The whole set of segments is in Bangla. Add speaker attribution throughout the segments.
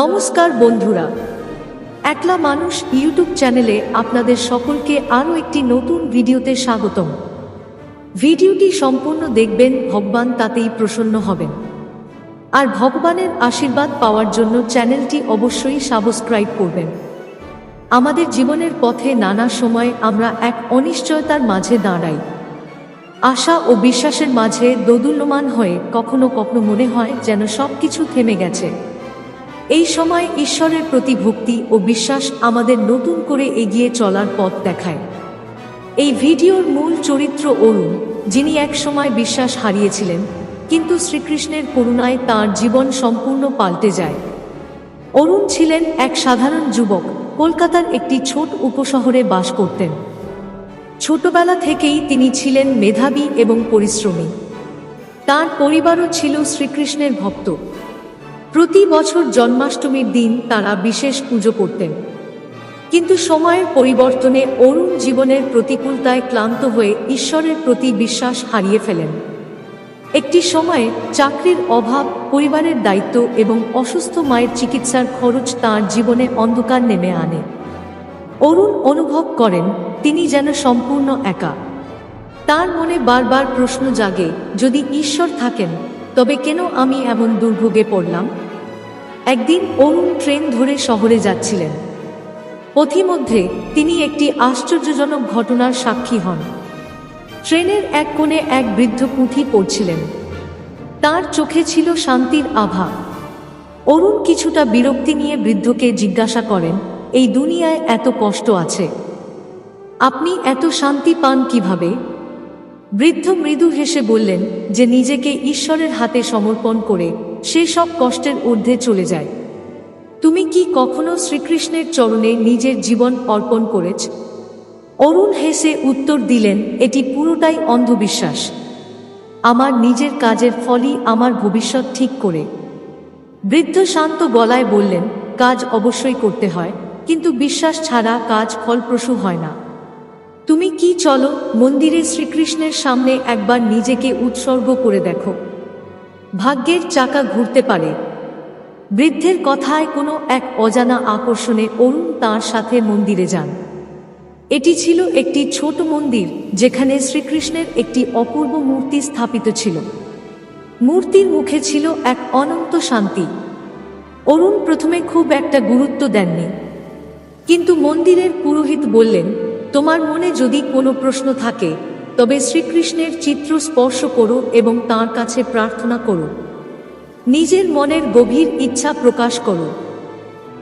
Speaker 1: নমস্কার বন্ধুরা। একলা মানুষ ইউটিউব চ্যানেলে আপনাদের সকলকে আরও একটি নতুন ভিডিওতে স্বাগতম। ভিডিওটি সম্পূর্ণ দেখবেন, ভগবান তাতেই প্রসন্ন হবেন। আর ভগবানের আশীর্বাদ পাওয়ার জন্য চ্যানেলটি অবশ্যই সাবস্ক্রাইব করবেন। আমাদের জীবনের পথে নানা সময় আমরা এক অনিশ্চয়তার মাঝে দাঁড়াই। আশা ও বিশ্বাসের মাঝে দোদুল্যমান হয়ে কখনো কখনো মনে হয় যেন সব কিছু থেমে গেছে। এই সময় ঈশ্বরের প্রতি ভক্তি ও বিশ্বাস আমাদের নতুন করে এগিয়ে চলার পথ দেখায়। এই ভিডিওর মূল চরিত্র অরুণ, যিনি এক সময় বিশ্বাস হারিয়েছিলেন, কিন্তু শ্রীকৃষ্ণের করুণায় তার জীবন সম্পূর্ণ পাল্টে যায়। অরুণ ছিলেন এক সাধারণ যুবক, কলকাতার একটি ছোট উপশহরে বাস করতেন। ছোটবেলা থেকেই তিনি ছিলেন মেধাবী এবং পরিশ্রমী। তার পরিবারও ছিল শ্রীকৃষ্ণের ভক্ত। প্রতি বছর জন্মাষ্টমীর দিন তারা বিশেষ পুজো করতেন। কিন্তু সময়ের পরিবর্তনে অরুণ জীবনের প্রতিকূলতায় ক্লান্ত হয়ে ঈশ্বরের প্রতি বিশ্বাস হারিয়ে ফেলেন। একটি সময়ে চাকরির অভাব, পরিবারের দায়িত্ব এবং অসুস্থ মায়ের চিকিৎসার খরচ তার জীবনে অন্ধকার নেমে আনে। অরুণ অনুভব করেন, তিনি যেন সম্পূর্ণ একা। তার মনে বারবার প্রশ্ন জাগে, যদি ঈশ্বর থাকেন, তবে কেন আমি এমন দুর্ভোগে পড়লাম? একদিন অরুণ ট্রেন ধরে শহরে যাচ্ছিলেন। পথিমধ্যে তিনি একটি আশ্চর্যজনক ঘটনার সাক্ষী হন। ট্রেনের এক কোণে এক বৃদ্ধ পুঁথি পড়ছিলেন। তার চোখে ছিল শান্তির আভা। অরুণ কিছুটা বিরক্তি নিয়ে বৃদ্ধকে জিজ্ঞাসা করেন, এই দুনিয়ায় এত কষ্ট আছে। আপনি এত শান্তি পান কীভাবে? বৃদ্ধ মৃদু হেসে বললেন যে নিজেকে ঈশ্বরের হাতে সমর্পণ করে সে সব কষ্টের ঊর্ধ্বে চলে যায়। তুমি কি কখনো শ্রীকৃষ্ণের চরণে নিজের জীবন অর্পণ করেছ? অরুণ হেসে উত্তর দিলেন, এটি পুরোটাই অন্ধবিশ্বাস। আমার নিজের কাজের ফলই আমার ভবিষ্যৎ ঠিক করে। বৃদ্ধ শান্ত গলায় বললেন, কাজ অবশ্যই করতে হয়, কিন্তু বিশ্বাস ছাড়া কাজ ফলপ্রসূ হয় না। তুমি কি চলো, মন্দিরে শ্রীকৃষ্ণের সামনে একবার নিজেকে উৎসর্গ করে দেখো। ভাগ্যের চাকা ঘুরতে পারে। বৃদ্ধের কথায় কোনো এক অজানা আকর্ষণে অরুণ তার সাথে মন্দিরে যান। এটি ছিল একটি ছোট মন্দির, যেখানে শ্রীকৃষ্ণের একটি অপূর্ব মূর্তি স্থাপিত ছিল। মূর্তির মুখে ছিল এক অনন্ত শান্তি। অরুণ প্রথমে খুব একটা গুরুত্ব দেননি। কিন্তু মন্দিরের পুরোহিত বললেন, তোমার মনে যদি কোনো প্রশ্ন থাকে তবে শ্রীকৃষ্ণের চিত্র স্পর্শ করো এবং তার কাছে প্রার্থনা করো। নিজের মনের গভীর ইচ্ছা প্রকাশ করো।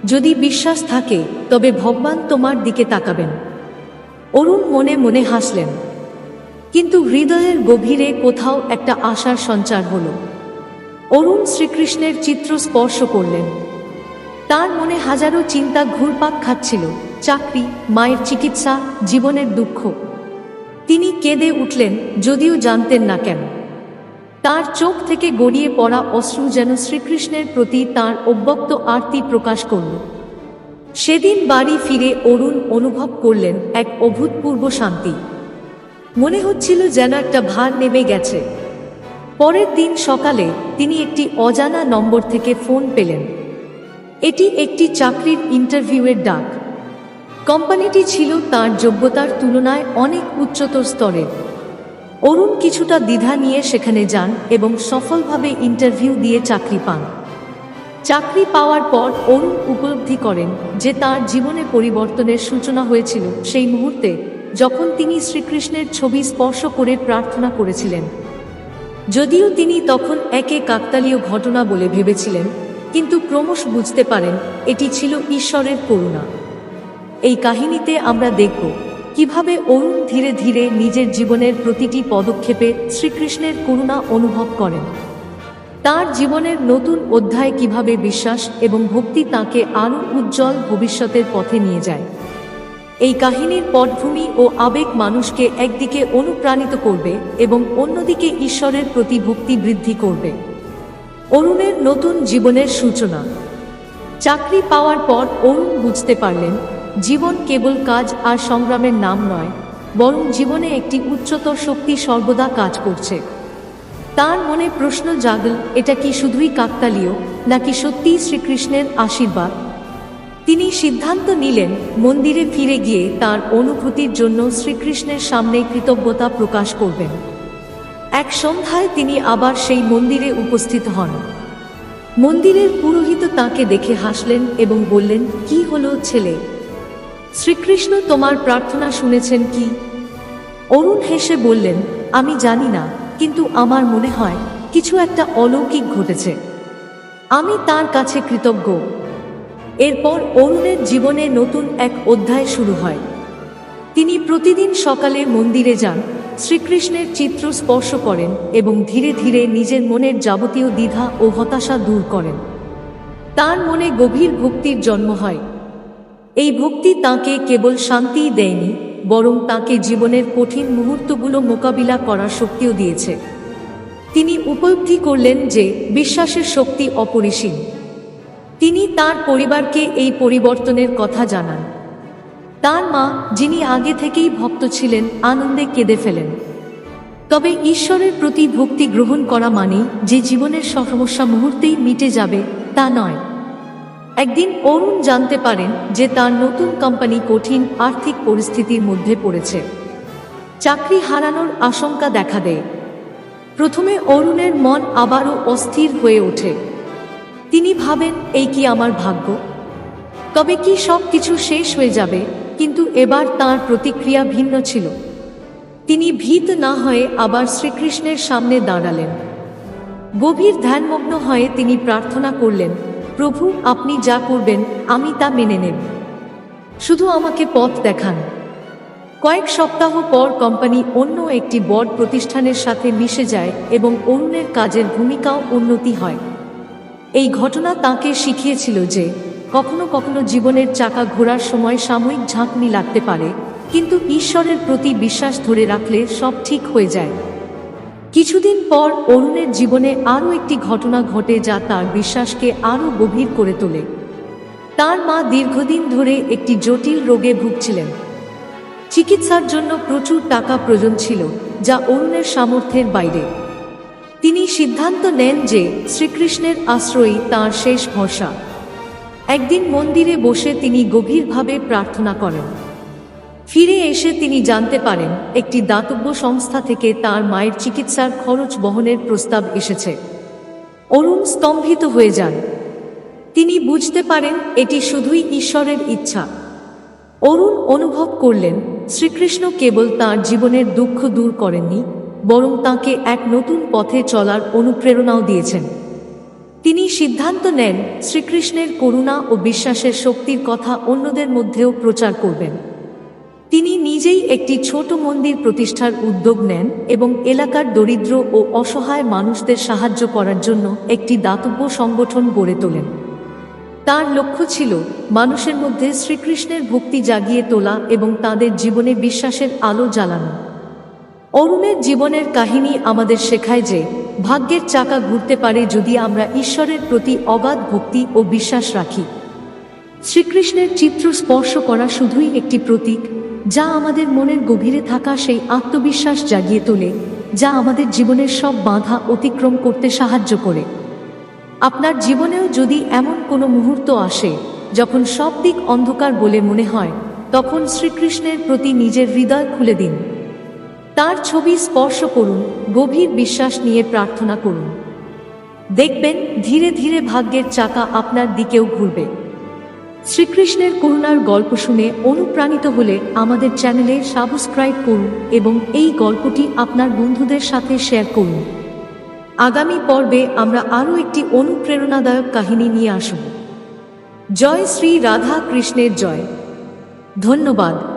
Speaker 1: যদি বিশ্বাস থাকে, তবে ভগবান তোমার দিকে তাকাবেন। অরুণ মনে মনে হাসলেন। কিন্তু হৃদয়ের গভীরে কোথাও একটা আশার সঞ্চার হলো। অরুণ শ্রীকৃষ্ণের চিত্র স্পর্শ করলেন। তার মনে হাজারো চিন্তা ঘুরপাক খাচ্ছিল। চাকরি, মায়ের চিকিৎসা, জীবনের দুঃখ। তিনি কেঁদে উঠলেন, যদিও জানতেন না কেন। তার চোখ থেকে গড়িয়ে পড়া অশ্রু যেন শ্রীকৃষ্ণের প্রতি তার অব্যক্ত আরতি প্রকাশ করল। সেদিন বাড়ি ফিরে অরুণ অনুভব করলেন এক অভূতপূর্ব শান্তি। মনে হচ্ছিল যেন একটা ভার নেমে গেছে। পরের দিন সকালে তিনি একটি অজানা নম্বর থেকে ফোন পেলেন। এটি একটি চাকরির ইন্টারভিউয়ের ডাক। কোম্পানিটি ছিল তার যোগ্যতার তুলনায় অনেক উচ্চতর স্তরের। অরুণ কিছুটা দ্বিধা নিয়ে সেখানে যান এবং সফলভাবে ইন্টারভিউ দিয়ে চাকরি পান। চাকরি পাওয়ার পর অরুণ উপলব্ধি করেন যে তার জীবনে পরিবর্তনের সূচনা হয়েছিল সেই মুহূর্তে যখন তিনি শ্রীকৃষ্ণের ছবি স্পর্শ করে প্রার্থনা করেছিলেন। যদিও তিনি তখন একে কাকতালীয় ঘটনা বলে ভেবেছিলেন, কিন্তু ক্রমশ বুঝতে পারেন এটি ছিল ঈশ্বরের করুণা। এই কাহিনীতে আমরা দেখব কীভাবে অরুণ ধীরে ধীরে নিজের জীবনের প্রতিটি পদক্ষেপে শ্রীকৃষ্ণের করুণা অনুভব করেন। তার জীবনের নতুন অধ্যায় কীভাবে বিশ্বাস এবং ভক্তি তাকে আরও উজ্জ্বল ভবিষ্যতের পথে নিয়ে যায়। এই কাহিনীর পটভূমি ও আবেগ মানুষকে একদিকে অনুপ্রাণিত করবে এবং অন্যদিকে ঈশ্বরের প্রতি ভক্তি বৃদ্ধি করবে। অরুণের নতুন জীবনের সূচনা। চাকরি পাওয়ার পর অরুণ বুঝতে পারলেন জীবন কেবল কাজ আর সংগ্রামের নাম নয়, বরং জীবনে একটি উচ্চতর শক্তি সর্বদা কাজ করছে। তার মনে প্রশ্ন জাগল, এটা কি শুধুই কাকতালীয়, নাকি সত্যিই শ্রীকৃষ্ণের আশীর্বাদ? তিনি সিদ্ধান্ত নিলেন, মন্দিরে ফিরে গিয়ে তার অনুভূতির জন্য শ্রীকৃষ্ণের সামনে কৃতজ্ঞতা প্রকাশ করবেন। এক সন্ধ্যায় তিনি আবার সেই মন্দিরে উপস্থিত হন। মন্দিরের পুরোহিত তাকে দেখে হাসলেন এবং বললেন, কি হলো ছেলে? শ্রীকৃষ্ণ তোমার প্রার্থনা শুনেছেন কি? অরুণ হেসে বললেন, আমি জানি না, কিন্তু আমার মনে হয় কিছু একটা অলৌকিক ঘটেছে। আমি তার কাছে কৃতজ্ঞ। এরপর অরুণের জীবনে নতুন এক অধ্যায় শুরু হয়। তিনি প্রতিদিন সকালে মন্দিরে যান, শ্রীকৃষ্ণের চিত্র স্পর্শ করেন এবং ধীরে ধীরে নিজের মনের যাবতীয় দ্বিধা ও হতাশা দূর করেন। তার মনে গভীর ভক্তির জন্ম হয়। এই ভক্তি তাকে কেবল শান্তিই দেয়নি, বরং তাকে জীবনের কঠিন মুহূর্তগুলো মোকাবিলা করার শক্তিও দিয়েছে। তিনি উপলব্ধি করলেন যে বিশ্বাসের শক্তি অপরিসীম। তিনি তার পরিবারকে এই পরিবর্তনের কথা জানান। তার মা, যিনি আগে থেকেই ভক্ত ছিলেন, আনন্দে কেঁদে ফেলেন। তবে ঈশ্বরের প্রতি ভক্তি গ্রহণ করা মানেই যে জীবনের সমস্যা মুহূর্তেই মিটে যাবে, তা নয়। একদিন অরুণ জানতে পারেন যে তার নতুন কোম্পানি কঠিন আর্থিক পরিস্থিতির মধ্যে পড়েছে। চাকরি হারানোর আশঙ্কা দেখা দেয়। প্রথমে অরুণের মন আবারও অস্থির হয়ে ওঠে। তিনি ভাবেন, এই কি আমার ভাগ্য? তবে কি সব কিছু শেষ হয়ে যাবে, কিন্তু এবার তার প্রতিক্রিয়া ভিন্ন ছিল। তিনি ভীত না হয়ে আবার শ্রীকৃষ্ণের সামনে দাঁড়ালেন। গভীর ধ্যানমগ্ন হয়ে তিনি প্রার্থনা করলেন প্রভু, আপনি যা করবেন, আমি তা মেনে নেব। শুধু আমাকে পথ দেখান। কয়েক সপ্তাহ পর কোম্পানি অন্য একটি বড় প্রতিষ্ঠানের সাথে মিশে যায় এবং অরুণের কাজের ভূমিকাও উন্নতি হয়। এই ঘটনা তাকে শিখিয়েছিল যে, কখনো কখনো জীবনের চাকা ঘোরার সময় সাময়িক ঝাঁকনি লাগতে পারে, কিন্তু ঈশ্বরের প্রতি বিশ্বাস ধরে রাখলে সব ঠিক হয়ে যায়। কিছুদিন পর অরুণের জীবনে আরও একটি ঘটনা ঘটে যা তার বিশ্বাসকে আরও গভীর করে তোলে। তার মা দীর্ঘদিন ধরে একটি জটিল রোগে ভুগছিলেন। চিকিৎসার জন্য প্রচুর টাকা প্রয়োজন ছিল, যা অরুণের সামর্থ্যের বাইরে। তিনি সিদ্ধান্ত নেন যে শ্রীকৃষ্ণের আশ্রয়ই তাঁর শেষ ভরসা। একদিন মন্দিরে বসে তিনি গভীরভাবে প্রার্থনা করেন। ফিরে এসে তিনি জানতে পারেন, একটি দাতব্য সংস্থা থেকে তার মায়ের চিকিৎসার খরচ বহনের প্রস্তাব এসেছে। অরুণ স্তম্ভিত হয়ে যান। তিনি বুঝতে পারেন, এটি শুধুই ঈশ্বরের ইচ্ছা। অরুণ অনুভব করলেন, শ্রীকৃষ্ণ কেবল তার জীবনের দুঃখ দূর করেননি, বরং তাকে এক নতুন পথে চলার অনুপ্রেরণাও দিয়েছেন। তিনি সিদ্ধান্ত নেন, শ্রীকৃষ্ণের করুণা ও বিশ্বাসের শক্তির কথা অন্যদের মধ্যেও প্রচার করবেন। নিজেই একটি ছোট মন্দির প্রতিষ্ঠার উদ্যোগ নেন এবং এলাকার দরিদ্র ও অসহায় মানুষদের সাহায্য করার জন্য একটি দাতব্য সংগঠন গড়ে তোলেন। তার লক্ষ্য ছিল মানুষের মধ্যে শ্রীকৃষ্ণের ভক্তি জাগিয়ে তোলা এবং তাদের জীবনে বিশ্বাসের আলো জ্বালানো। অরুণের জীবনের কাহিনী আমাদের শেখায় যে, ভাগ্যের চাকা ঘুরতে পারে যদি আমরা ঈশ্বরের প্রতি অগাধ ভক্তি ও বিশ্বাস রাখি। শ্রীকৃষ্ণের চিত্র স্পর্শ করা শুধুই একটি প্রতীক যা আমাদের মনের গভীরে থাকা সেই আত্মবিশ্বাস জাগিয়ে তোলে, যা আমাদের জীবনের সব বাধা অতিক্রম করতে সাহায্য করে। আপনার জীবনেও যদি এমন কোনো মুহূর্ত আসে, যখন সব দিক অন্ধকার বলে মনে হয়, তখন শ্রীকৃষ্ণের প্রতি নিজের হৃদয় খুলে দিন। তার ছবি স্পর্শ করুন, গভীর বিশ্বাস নিয়ে প্রার্থনা করুন। দেখবেন ধীরে ধীরে ভাগ্যের চাকা আপনার দিকেও ঘুরবে। শ্রীকৃষ্ণের করুণার গল্প শুনে অনুপ্রাণিত হলে আমাদের চ্যানেলে সাবস্ক্রাইব করুন এবং এই গল্পটি আপনার বন্ধুদের সাথে শেয়ার করুন। আগামী পর্বে আমরা আরও একটি অনুপ্রেরণাদায়ক কাহিনী নিয়ে আসব। জয় শ্রী রাধা কৃষ্ণের জয়। ধন্যবাদ।